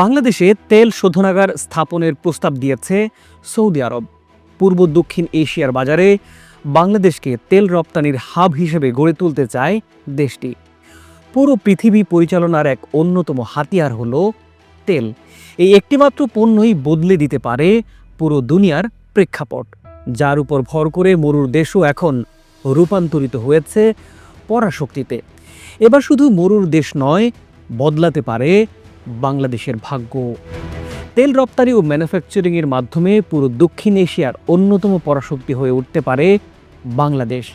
বাংলাদেশে তেল শোধনাগার স্থাপনের প্রস্তাব দিয়েছে সৌদি আরব। পূর্ব দক্ষিণ এশিয়ার বাজারে বাংলাদেশকে তেল রপ্তানির হাব হিসেবে গড়ে তুলতে চায় দেশটি। পুরো পৃথিবী পরিচালনার এক অন্যতম হাতিয়ার হল তেল। এই একটিমাত্র পণ্যই বদলে দিতে পারে পুরো দুনিয়ার প্রেক্ষাপট, যার উপর ভর করে মরুর দেশও এখন রূপান্তরিত হয়েছে পরাশক্তিতে। এবার শুধু মরুর দেশ নয়, বদলাতে পারে বাংলাদেশের ভাগ্য। তেল রপ্তানি ও ম্যানুফ্যাকচারিংয়ের মাধ্যমে পুরো দক্ষিণ এশিয়ার অন্যতম পরাশক্তি হয়ে উঠতে পারে বাংলাদেশ।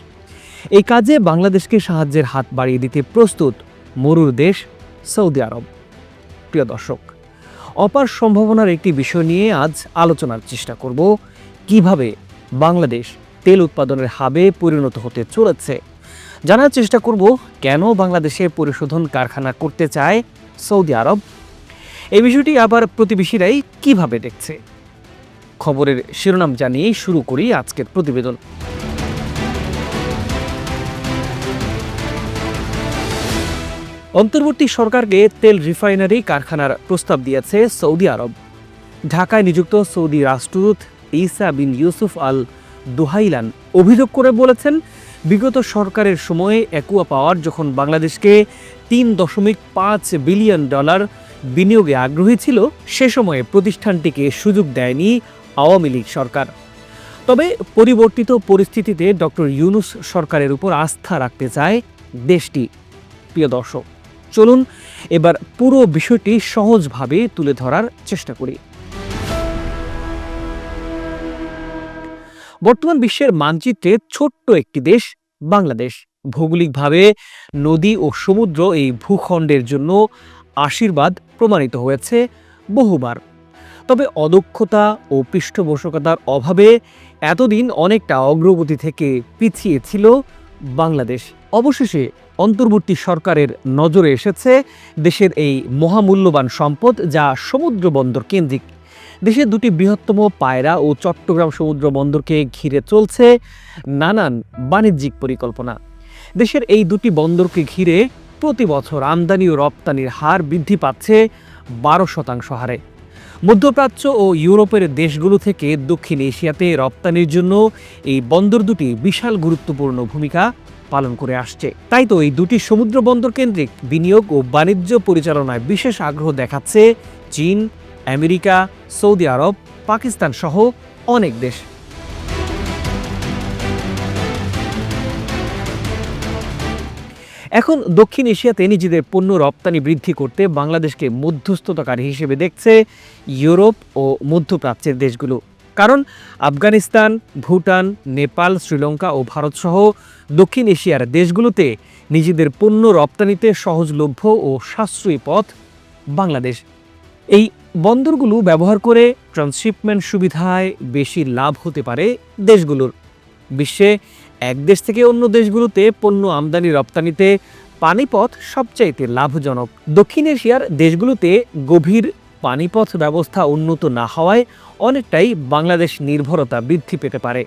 এই কাজে বাংলাদেশকে সাহায্যের হাত বাড়িয়ে দিতে প্রস্তুত মরুর দেশ সৌদি আরব। প্রিয় দর্শক, অপার সম্ভাবনার একটি বিষয় নিয়ে আজ আলোচনার চেষ্টা করব, কীভাবে বাংলাদেশ তেল উৎপাদনের হাবে পরিণত হতে চলেছে। জানার চেষ্টা করব, কেন বাংলাদেশে পরিশোধন কারখানা করতে চায় সৌদি আরব? এই বিষয়টি আবার প্রতিবেশীরাই কীভাবে দেখছে? খবরের শিরোনাম জানিয়েই শুরু করি আজকের প্রতিবেদন। অন্তর্বর্তী সরকারকে তেল রিফাইনারি কারখানার প্রস্তাব দিয়েছে সৌদি আরব। ঢাকায় নিযুক্ত সৌদি রাষ্ট্রদূত ইসা বিন ইউসুফ আল দুহাইলান অভিযোগ করে বলেছেন, বিগত সরকারের সময়ে একুয়া পাওয়ার যখন বাংলাদেশকে তিন দশমিক পাঁচ বিলিয়ন ডলার বিনিয়োগে আগ্রহী ছিল, সে সময়ে প্রতিষ্ঠানটিকে সুযোগ দেয়নি আওয়ামী লীগ সরকার। তবে পরিবর্তিত পরিস্থিতিতে ডক্টর ইউনুস সরকারের উপর আস্থা রাখতে চায় দেশটি। প্রিয় দর্শক, চলুন এবার পুরো বিষয়টি সহজভাবে তুলে ধরার চেষ্টা করি। বর্তমান বিশ্বের মানচিত্রে ছোট্ট একটি দেশ, বাংলাদেশ। ভৌগোলিকভাবে নদী ও সমুদ্র এই ভূখণ্ডের জন্য আশীর্বাদ প্রমাণিত হয়েছে বহুবার। তবে অদক্ষতা ও পৃষ্ঠপোষকতার অভাবে এতদিন অনেকটা অগ্রগতি থেকে পিছিয়ে ছিল বাংলাদেশ। অবশেষে অন্তর্বর্তী সরকারের নজরে এসেছে দেশের এই মহামূল্যবান সম্পদ যা সমুদ্র বন্দর কেন্দ্রিক। দেশের দুটি বৃহত্তম পায়রা ও চট্টগ্রাম সমুদ্র বন্দরকে ঘিরে চলছে নানান বাণিজ্যিক পরিকল্পনা। দেশের এই দুটি বন্দরকে ঘিরে প্রতি বছর আমদানি ও রপ্তানির হার বৃদ্ধি পাচ্ছে বারো শতাংশ হারে। মধ্যপ্রাচ্য ও ইউরোপের দেশগুলো থেকে দক্ষিণ এশিয়াতে রপ্তানির জন্য এই বন্দর দুটি বিশাল গুরুত্বপূর্ণ ভূমিকা পালন করে আসছে। তাই তো এই দুটি সমুদ্র বন্দর কেন্দ্রিক বিনিয়োগ ও বাণিজ্য পরিচালনায় বিশেষ আগ্রহ দেখাচ্ছে চীন, আমেরিকা, সৌদি আরব, পাকিস্তান সহ অনেক দেশ। এখন দক্ষিণ এশিয়াতে নিজেদের পণ্য রপ্তানি বৃদ্ধি করতে বাংলাদেশকে মধ্যস্থতাকারী হিসেবে দেখছে ইউরোপ ও মধ্যপ্রাচ্যের দেশগুলো। কারণ আফগানিস্তান, ভুটান, নেপাল, শ্রীলঙ্কা ও ভারতসহ দক্ষিণ এশিয়ার দেশগুলোতে নিজেদের পণ্য রপ্তানিতে সহজলভ্য ও সাশ্রয়ী পথ বাংলাদেশ। এই বন্দরগুলো ব্যবহার করে ট্রান্সশিপমেন্ট সুবিধায় বেশি লাভ হতে পারে দেশগুলোর। বিশ্বে এক দেশ থেকে অন্য দেশগুলোতে পণ্য আমদানি রপ্তানিতে পানিপথ সবচাইতে লাভজনক। দক্ষিণ এশিয়ার দেশগুলোতে গভীর পানিপথ ব্যবস্থা উন্নত না হওয়ায় অনেকটাই বাংলাদেশ নির্ভরতা বৃদ্ধি পেতে পারে।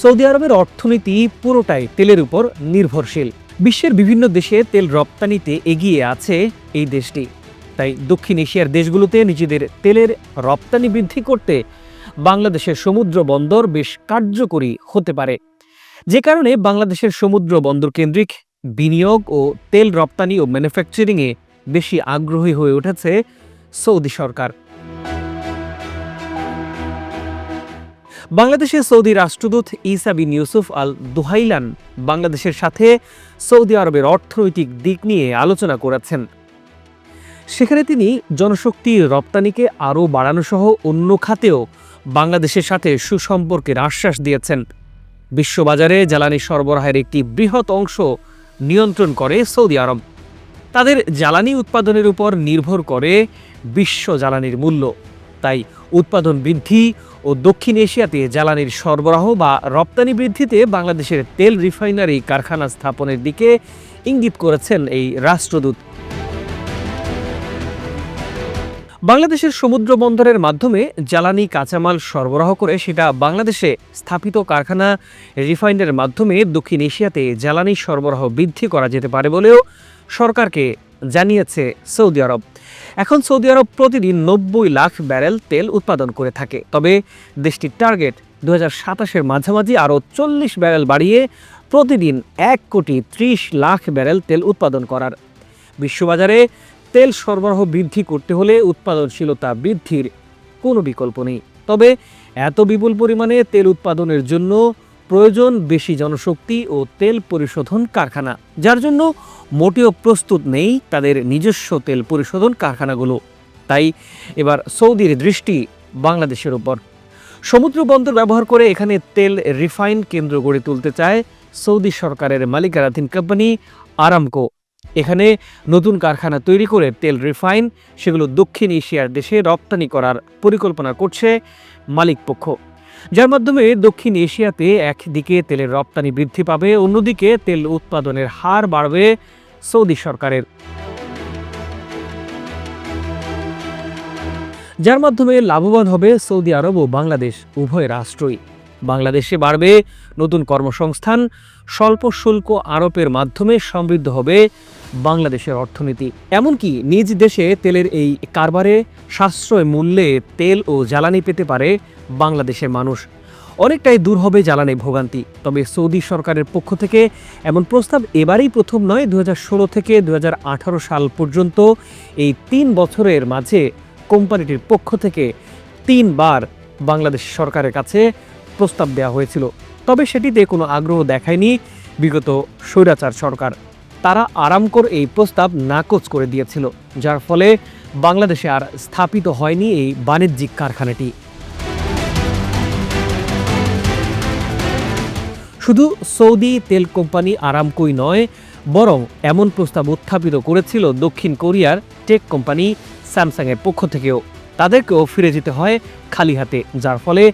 সৌদি আরবের অর্থনীতি পুরোটাই তেলের উপর নির্ভরশীল। বিশ্বের বিভিন্ন দেশে তেল রপ্তানিতে এগিয়ে আছে এই দেশটি। তাই দক্ষিণ এশিয়ার দেশগুলোতে নিজেদের তেলের রপ্তানি বৃদ্ধি করতে বাংলাদেশের সমুদ্র বন্দর বেশ কার্যকরী হতে পারে। যে কারণে বাংলাদেশের সমুদ্র বন্দর কেন্দ্রিক বিনিয়োগ ও তেল রপ্তানি ও ম্যানুফ্যাকচারিংয়ে বেশি আগ্রহী হয়ে উঠেছে সৌদি সরকার। বাংলাদেশের সৌদি রাষ্ট্রদূত ইসা বিন ইউসুফ আল দুহাইলান বাংলাদেশের সাথে সৌদি আরবের অর্থনৈতিক দিক নিয়ে আলোচনা করেছেন। সেখানে তিনি জনশক্তি রপ্তানিকে আরও বাড়ানো সহ অন্য খাতেও বাংলাদেশের সাথে সুসম্পর্কের আশ্বাস দিয়েছেন। বিশ্ববাজারে জ্বালানি সরবরাহের একটি বৃহৎ অংশ নিয়ন্ত্রণ করে সৌদি আরব। তাদের জ্বালানি উৎপাদনের উপর নির্ভর করে বিশ্ব জ্বালানির মূল্য। তাই উৎপাদন বৃদ্ধি ও দক্ষিণ এশিয়াতে জ্বালানির সরবরাহ বা রপ্তানি বৃদ্ধিতে বাংলাদেশের তেল রিফাইনারি কারখানা স্থাপনের দিকে ইঙ্গিত করেছেন এই রাষ্ট্রদূত। বাংলাদেশের সমুদ্র বন্দরের মাধ্যমে জ্বালানি কাঁচামাল সরবরাহ করে সেটা বাংলাদেশে স্থাপিত কারখানা রিফাইনের মাধ্যমে দক্ষিণ এশিয়াতে জ্বালানি সরবরাহ বৃদ্ধি করা যেতে পারে বলেও সরকারকে জানিয়েছে সৌদি আরব। এখন সৌদি আরব প্রতিদিন নব্বই লাখ ব্যারেল তেল উৎপাদন করে থাকে। তবে দেশটির টার্গেট দু হাজার মাঝামাঝি আরও চল্লিশ ব্যারেল বাড়িয়ে প্রতিদিন এক কোটি ত্রিশ লাখ ব্যারেল তেল উৎপাদন করার। বিশ্ববাজারে তেল সরবরাহ বৃদ্ধি করতে হলে উৎপাদনশীলতা বৃদ্ধির কোনো বিকল্প নেই। তবে এত বিপুল পরিমাণে তেল উৎপাদনের জন্য প্রয়োজন বেশি জনশক্তি ও তেল পরিশোধন কারখানা, যার জন্য মোটেও প্রস্তুত নেই তাদের নিজস্ব তেল পরিশোধন কারখানাগুলো। তাই এবার সৌদির দৃষ্টি বাংলাদেশের উপর। সমুদ্র বন্দর ব্যবহার করে এখানে তেল রিফাইন কেন্দ্র গড়ে তুলতে চায় সৌদি সরকারের মালিকানাধীন কোম্পানি আরামকো। এখানে নতুন কারখানা তৈরি করে তেল রিফাইন, সেগুলো দক্ষিণ এশিয়ার দেশে রপ্তানি করার পরিকল্পনা করছে মালিক পক্ষ। যার মাধ্যমে দক্ষিণ এশিয়াতে একদিকে তেলের রপ্তানি বৃদ্ধি পাবে, অন্যদিকে তেল উৎপাদনের হার বাড়বে সৌদি সরকারের। যার মাধ্যমে লাভবান হবে সৌদি আরব ও বাংলাদেশ উভয় রাষ্ট্রই। বাংলাদেশে বাড়বে নতুন কর্মসংস্থান স্বল্প শুল্ক আরোপের মাধ্যমে সমৃদ্ধ হবে বাংলাদেশের অর্থনীতি। এমনকি নিজ দেশে তেলের এই কারবারে সাশ্রয় মূল্যে তেল ও জ্বালানি পেতে পারে বাংলাদেশের মানুষ। অনেকটাই দূর হবে জ্বালানি ভোগান্তি। তবে সৌদি সরকারের পক্ষ থেকে এমন প্রস্তাব এবারেই প্রথম নয় দু থেকে দু হাজার আঠারো সাল পর্যন্ত এই তিন বছরের মাঝে কোম্পানিটির পক্ষ থেকে তিনবার বাংলাদেশ সরকারের কাছে প্রস্তাব দেওয়া হয়েছিল। তবে সেটিতে কোনো আগ্রহ দেখায়নি বিগত স্বৈরাচার সরকার। তারা আরামকর এই প্রস্তাব নাকচ করে দিয়েছিল, যার ফলে বাংলাদেশে আর স্থাপিত হয়নি এই বাণিজ্যিক কারখানাটি। শুধু সৌদি তেল কোম্পানি আরামকোই নয়, বরং এমন প্রস্তাব উত্থাপিত করেছিল দক্ষিণ কোরিয়ার টেক কোম্পানি স্যামসাংয়ের পক্ষ থেকেও। তাদেরকেও ফিরে যেতে হয় খালি হাতে, যার ফলে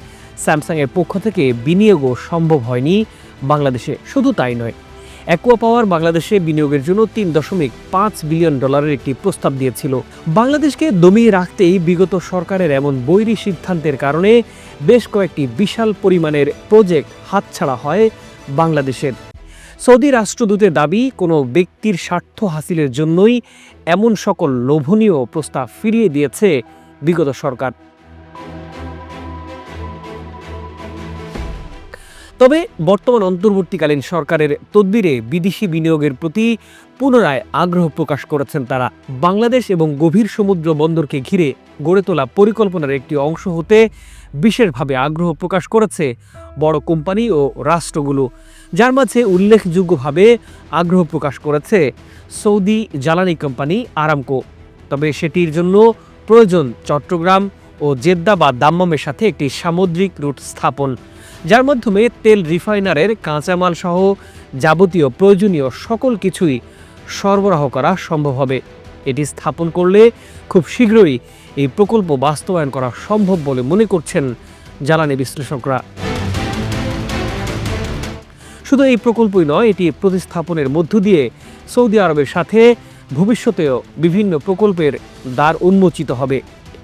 স্যামসাংয়ের পক্ষ থেকে বিনিয়োগও সম্ভব হয়নি বাংলাদেশে। শুধু তাই নয় অ্যাকোয়া পাওয়ার বাংলাদেশে বিনিয়োগের জন্য তিন দশমিক পাঁচ বিলিয়ন ডলারের একটি প্রস্তাব দিয়েছিল। বাংলাদেশকে দমিয়ে রাখতেই বিগত সরকারের এমন বৈরী সিদ্ধান্তের কারণে বেশ কয়েকটি বিশাল পরিমাণের প্রজেক্ট হাতছাড়া হয় বাংলাদেশের। সৌদি রাষ্ট্রদূতের দাবি, কোনো ব্যক্তির স্বার্থ হাসিলের জন্যই এমন সকল লোভনীয় প্রস্তাব ফিরিয়ে দিয়েছে বিগত সরকার। তবে বর্তমান অন্তর্বর্তীকালীন সরকারের তদবিরে বিদেশি বিনিয়োগের প্রতি পুনরায় আগ্রহ প্রকাশ করেছেন তারা। বাংলাদেশ এবং গভীর সমুদ্র বন্দরকে ঘিরে গড়ে তোলা পরিকল্পনার একটি অংশ হতে বিশেষভাবে আগ্রহ প্রকাশ করেছে বড় কোম্পানি ও রাষ্ট্রগুলো। যার মাঝে উল্লেখযোগ্যভাবে আগ্রহ প্রকাশ করেছে সৌদি জ্বালানি কোম্পানি আরামকো। তবে সেটির জন্য প্রয়োজন চট্টগ্রাম ও জেদ্দা বা দাম্মামের সাথে একটি সামুদ্রিক রুট স্থাপন, যার মাধ্যমে তেল রিফাইনারের, কাঁচামাল সহ যাবতীয় প্রয়োজনীয় সকল কিছুই সরবরাহ করা সম্ভব হবে। এটি স্থাপন করলে খুব শীঘ্রই এই প্রকল্প বাস্তবায়ন করা সম্ভব বলে মনে করছেন জ্বালানি বিশ্লেষকরা। শুধু এই প্রকল্পই নয়, এটি প্রতিস্থাপনের মধ্য দিয়ে সৌদি আরবের সাথে ভবিষ্যতেও বিভিন্ন প্রকল্পের দ্বার উন্মোচিত হবে।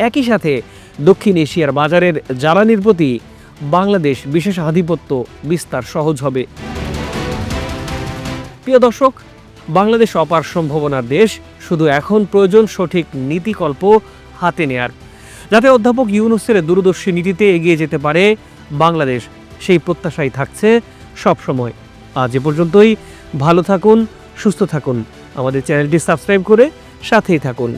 একই সাথে দক্ষিণ এশিয়ার বাজারের জ্বালানির প্রতি বাংলাদেশ বিশেষ আধিপত্য বিস্তার সহজ হবে। প্রিয় দর্শক, বাংলাদেশ অপার সম্ভাবনার দেশ, শুধু এখন প্রয়োজন সঠিক নীতিকল্প হাতে নেয়ার। যাতে অধ্যাপক ইউনুসের দূরদর্শী নীতিতে এগিয়ে যেতে পারে, বাংলাদেশ সেই প্রত্যাশাই থাকছে সবসময় আজ এ পর্যন্তই, ভালো থাকুন, সুস্থ থাকুন। আমাদের চ্যানেলটি সাবস্ক্রাইব করে সাথেই থাকুন।